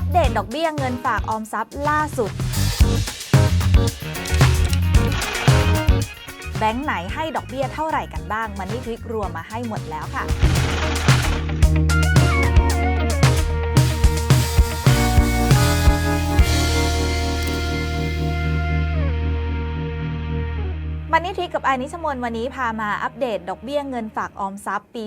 อัปเดตดอกเบี้ยเงินฝากออมทรัพย์ล่าสุด แบงค์ไหนให้ดอกเบี้ยเท่าไหร่กันบ้าง มันนี่คลิกรวมมาให้หมดแล้วค่ะ มันนี่ทริกกับอนิชมนวันนี้พามาอัปเดตดอกเบี้ยเงินฝากออมทรัพย์ปี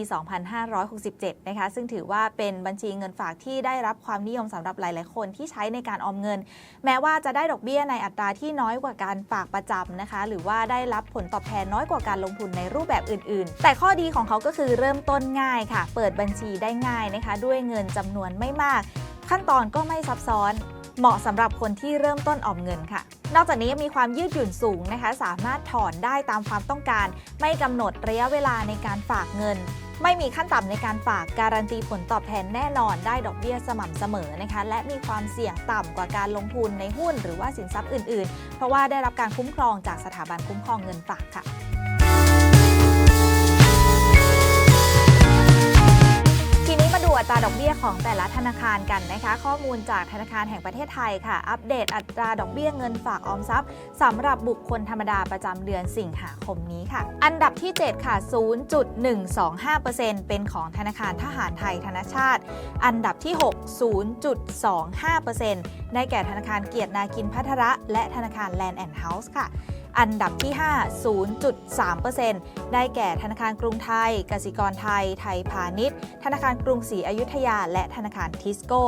2567 นะคะ ซึ่งถือว่าเป็นบัญชีเงินฝากที่ได้รับความนิยมสำหรับหลาย ๆ คนที่ใช้ในการออมเงิน แม้ว่าจะได้ดอกเบี้ยในอัตราที่น้อยกว่าการฝากประจำนะคะ หรือว่าได้รับผลตอบแทนน้อยกว่าการลงทุนในรูปแบบอื่น ๆ แต่ข้อดีของเขาก็คือเริ่มต้นง่ายค่ะ เปิดบัญชีได้ง่ายนะคะ ด้วยเงินจำนวนไม่มาก ขั้นตอนก็ไม่ซับซ้อน เหมาะสำหรับคนที่เริ่มต้นออมเงินค่ะ นอกจากนี้ยังมีความยืดหยุ่นสูงนะคะ สามารถถอนได้ตามความต้องการ ไม่กำหนดระยะเวลาในการฝากเงิน ไม่มีขั้นต่ำในการฝากการันตีผลตอบแทนแน่นอนได้ดอกเบี้ยสม่ำเสมอนะคะ และมีความเสี่ยงต่ำกว่าการลงทุนในหุ้นหรือว่าสินทรัพย์อื่น ๆ เพราะว่าได้รับการคุ้มครองจากสถาบันคุ้มครองเงินฝากค่ะ อัตราดอกเบี้ยของแต่ละธนาคารกันนะคะ ข้อมูลจากธนาคารแห่งประเทศไทยค่ะ อัปเดตอัตราดอกเบี้ยเงินฝากออมทรัพย์สำหรับบุคคลธรรมดาประจำเดือนสิงหาคมนี้ค่ะ อันดับที่ 7 ค่ะ 0.125%เป็นของธนาคารทหารไทยธนชาติ อันดับที่ 6 0.25%ได้แก่ธนาคารเกียรตินาคินพัทระ และธนาคารแลนด์แอนด์เฮาส์ค่ะ อันดับที่ 5 0.3%ได้แก่ธนาคารกรุงไทย กสิกรไทย ไทยพาณิชย์ ธนาคารกรุงศรีอยุธยา และธนาคารทิสโก้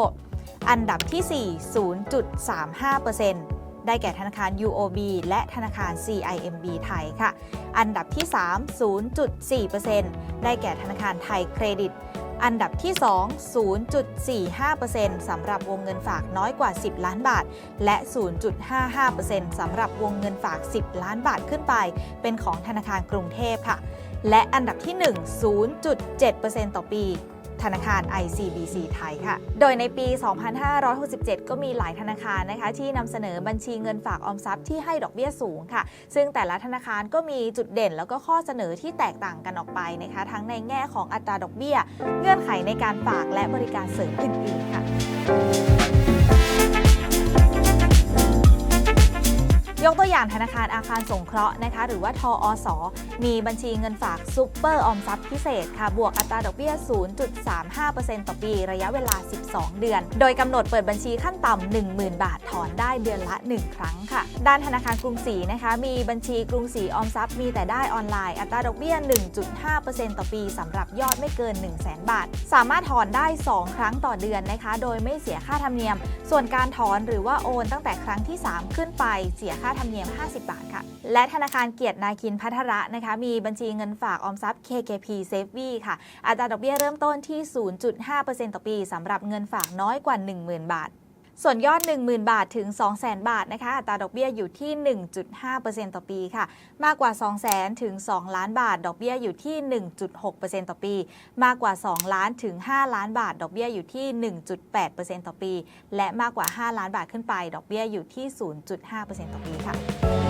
อันดับที่ 4 0.35%ได้แก่ธนาคาร UOB และธนาคาร CIMB ไทยค่ะ อันดับที่ 3 0.4%ได้แก่ธนาคารไทยเครดิต อันดับที่ 2 0.45%สำหรับวงเงินฝากน้อยกว่า 10 ล้านบาท และ 0.55%สำหรับวงเงินฝาก 10 ล้านบาทขึ้นไป เป็นของธนาคารกรุงเทพค่ะ และอันดับที่ 1 0.7%ต่อปี ธนาคาร ICBC ไทยค่ะ โดยในปี 2567 ก็มีหลายธนาคารนะคะ ที่นำเสนอบัญชีเงินฝากออมทรัพย์ที่ให้ดอกเบี้ยสูงค่ะ ซึ่งแต่ละธนาคารก็มีจุดเด่น แล้วก็ข้อเสนอที่แตกต่างกันออกไปนะคะ ทั้งในแง่ของอัตราดอกเบี้ย เงื่อนไขในการฝากและบริการเสริมอื่นๆค่ะ ยกตัวอย่างธนาคารอาคารสงเคราะห์นะคะ หรือว่าทออสมีบัญชีเงินฝากซูเปอร์ออมทรัพย์พิเศษค่ะ บวกอัตราดอกเบี้ย 0.35%ต่อปี ระยะเวลา 12 เดือน โดยกำหนดเปิดบัญชีขั้นต่ำ10,000 บาท ถอนได้เดือนละ 1 ครั้งค่ะ ด้านธนาคารกรุงศรีนะคะ มีบัญชีกรุงศรีออมทรัพย์มีแต่ได้ออนไลน์ อัตราดอกเบี้ย 1.5%ต่อปีสำหรับยอดไม่เกิน 1 0 0 0 0 0บาท สามารถถอนได้ 2 ครั้งต่อเดือนนะคะ โดยไม่เสียค่าธรรมเนียม ส่วนการถอนหรือว่าโอนตั้งแต่ครั้งที่ 3 ขึ้นไปเสียค่าธรรมเนียม 50 บาทค่ะ และธนาคารเกียรตินาคินพัทระนะคะ มีบัญชีเงินฝากออมทรัพย์ KKP Savvy ค่ะ อัตราดอกเบี้ยเริ่มต้นที่ 0.5%ต่อปีสำหรับเงินฝากน้อยกว่า 10,000 บาท ส่วนยอด 10,000 บาทถึง 200,000 บาทนะคะอัตราดอกเบี้ยอยู่ที่ 1.5%ต่อปีค่ะ มากกว่า 200,000 ถึง 2 ล้านบาท ดอกเบี้ยอยู่ที่ 1.6%ต่อปี มากกว่า 2 ล้านถึง 5 ล้านบาท ดอกเบี้ยอยู่ที่ 1.8%ต่อปี และมากกว่า 5 ล้านบาทขึ้นไป ดอกเบี้ยอยู่ที่ 0.5%ต่อปีค่ะ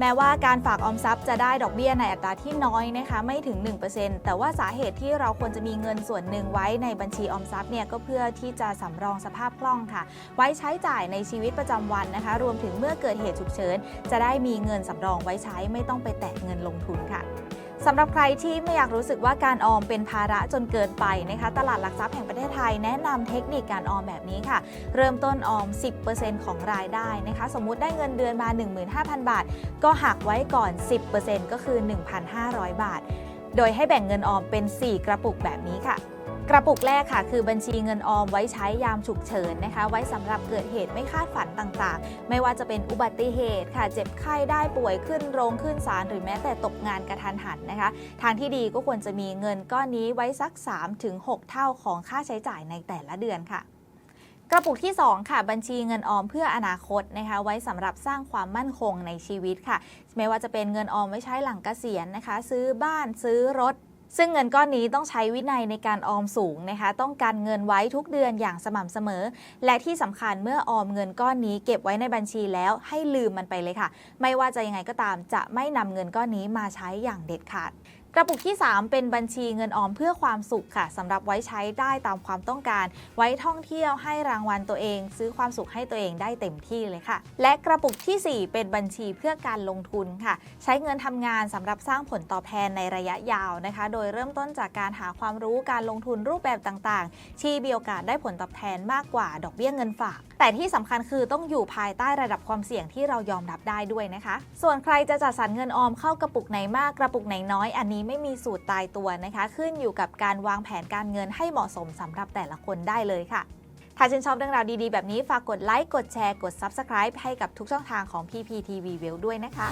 แม้ว่าการฝากออมทรัพย์จะได้ดอกเบี้ยในอัตราที่น้อยนะคะไม่ถึง 1%แต่ว่าสาเหตุที่เราควรจะมีเงินส่วนหนึ่งไว้ในบัญชีออมทรัพย์เนี่ยก็เพื่อที่จะสำรองสภาพคล่องค่ะ ไว้ใช้จ่ายในชีวิตประจำวันนะคะ รวมถึงเมื่อเกิดเหตุฉุกเฉิน จะได้มีเงินสำรองไว้ใช้ไม่ต้องไปแตะเงินลงทุนค่ะ สำหรับใครที่ไม่อยากรู้สึกว่าการออมเป็นภาระจนเกินไปนะคะตลาดหลักทรัพย์แห่งประเทศไทยแนะนำเทคนิคการออมแบบนี้ค่ะ เริ่มต้นออม 10%ของรายได้นะคะสมมุติได้เงินเดือนมา 15,000 บาท ก็หักไว้ก่อน 10%ก็คือ 1,500 บาท โดยให้แบ่งเงินออมเป็น 4 กระปุกแบบนี้ค่ะ กระปุกแรกค่ะ คือบัญชีเงินออมไว้ใช้ยามฉุกเฉินนะคะ ไว้สำหรับเกิดเหตุไม่คาดฝันต่างๆ ไม่ว่าจะเป็นอุบัติเหตุค่ะ เจ็บไข้ได้ป่วยขึ้นโรงขึ้นศาลหรือแม้แต่ตกงานกระทันหันนะคะ ทางที่ดีก็ควรจะมีเงินก้อนนี้ไว้สัก 3-6 เท่าของค่าใช้จ่ายในแต่ละเดือนค่ะกระปุกที่ 2 ค่ะบัญชีเงินออมเพื่ออนาคตนะคะ ไว้สำหรับสร้างความมั่นคงในชีวิตค่ะ ไม่ว่าจะเป็นเงินออมไว้ใช้หลังเกษียณนะคะ ซื้อบ้านซื้อรถ ซึ่งเงินก้อนนี้ต้องใช้วินัยในการออมสูงนะคะ ต้องการเงินไว้ทุกเดือนอย่างสม่ำเสมอ และที่สำคัญเมื่อออมเงินก้อนนี้ เก็บไว้ในบัญชีแล้วให้ลืมมันไปเลยค่ะ ไม่ว่าจะยังไงก็ตามจะไม่นำเงินก้อนนี้มาใช้อย่างเด็ดขาด กระปุกที่ 3 เป็นบัญชีเงินออมเพื่อความสุขค่ะสำหรับไว้ใช้ได้ตามความต้องการ ไว้ท่องเที่ยวให้รางวัลตัวเอง ซื้อความสุขให้ตัวเองได้เต็มที่เลยค่ะ และกระปุกทีสี่4 เป็นบัญชีเพื่อการลงทุนค่ะ ใช้เงินทำงานสำหรับสร้างผลตอบแทนในระยะยาวนะคะ โดยเริ่มต้นจากการหาความรู้การลงทุนรูปแบบต่างๆ ที่มีโอกาสได้ผลตอบแทนมากกว่าดอกเบี้ยเงินฝาก แต่ที่สำคัญคือต้องอยู่ภายใต้ระดับความเสี่ยงที่เรายอมรับได้ด้วยนะคะ ส่วนใครจะจัดสรรเงินออมเข้ากระปุกไหนมากกระปุกไหนน้อยอันนี้ี้ไม่มีสูตรตายตัวนะคะ ขึ้นอยู่กับการวางแผนการเงินให้เหมาะสมสำหรับแต่ละคนได้เลยค่ะ ถ้าชื่นชอบเรื่องราวดีๆ แบบนี้ฝากกดไลค์กดแชร์กด Subscribe ให้กับทุกช่องทางของ PPTV w e l l ด้วยนะคะ